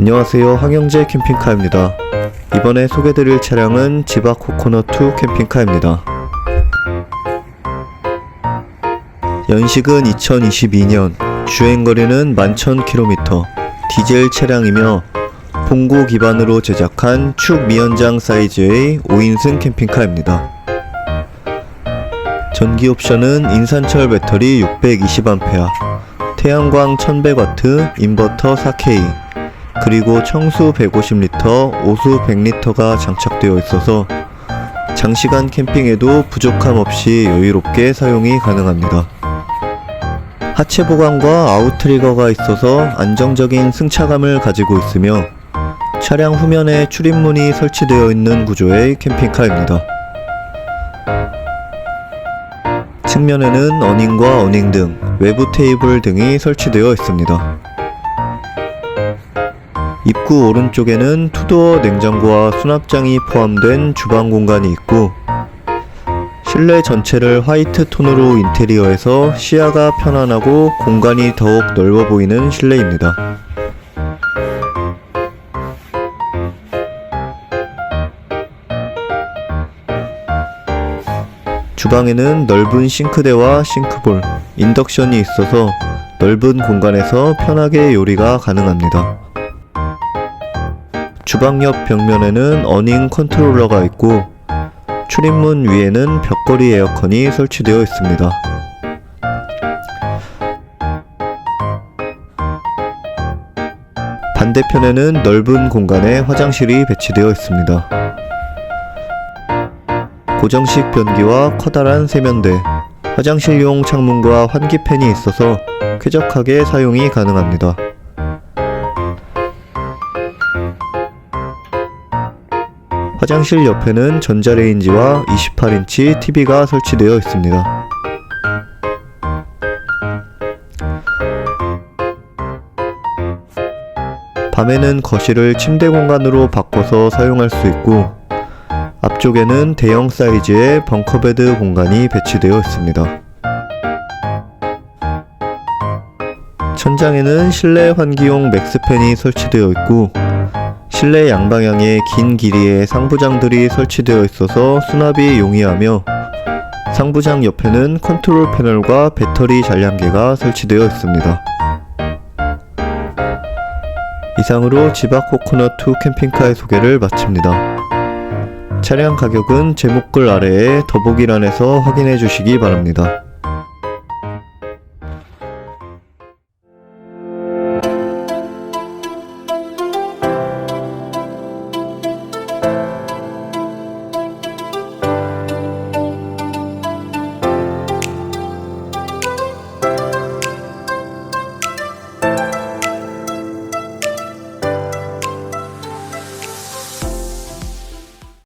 안녕하세요. 황영재 캠핑카입니다. 이번에 소개드릴 차량은 지바 코코넛2 캠핑카입니다. 연식은 2022년, 주행거리는 11,000km, 디젤 차량이며 봉고 기반으로 제작한 축 미연장 사이즈의 5인승 캠핑카입니다. 전기 옵션은 인산철 배터리 620A, 태양광 1100W, 인버터 4K, 그리고 청수 150리터, 오수 100리터가 장착되어 있어서 장시간 캠핑에도 부족함 없이 여유롭게 사용이 가능합니다. 하체 보강과 아웃트리거가 있어서 안정적인 승차감을 가지고 있으며 차량 후면에 출입문이 설치되어 있는 구조의 캠핑카입니다. 측면에는 어닝과 어닝 등 외부 테이블 등이 설치되어 있습니다. 입구 오른쪽에는 투도어 냉장고와 수납장이 포함된 주방 공간이 있고 실내 전체를 화이트 톤으로 인테리어해서 시야가 편안하고 공간이 더욱 넓어 보이는 실내입니다. 주방에는 넓은 싱크대와 싱크볼, 인덕션이 있어서 넓은 공간에서 편하게 요리가 가능합니다. 주방 옆 벽면에는 어닝 컨트롤러가 있고 출입문 위에는 벽걸이 에어컨이 설치되어 있습니다. 반대편에는 넓은 공간에 화장실이 배치되어 있습니다. 고정식 변기와 커다란 세면대, 화장실용 창문과 환기팬이 있어서 쾌적하게 사용이 가능합니다. 화장실 옆에는 전자레인지와 28인치 TV가 설치되어 있습니다. 밤에는 거실을 침대 공간으로 바꿔서 사용할 수 있고 앞쪽에는 대형 사이즈의 벙커베드 공간이 배치되어 있습니다. 천장에는 실내 환기용 맥스팬이 설치되어 있고 실내 양방향에 긴 길이의 상부장들이 설치되어 있어서 수납이 용이하며 상부장 옆에는 컨트롤 패널과 배터리 잔량계가 설치되어 있습니다. 이상으로 지바 코코넛2 캠핑카의 소개를 마칩니다. 차량 가격은 제목글 아래에 더보기란에서 확인해 주시기 바랍니다.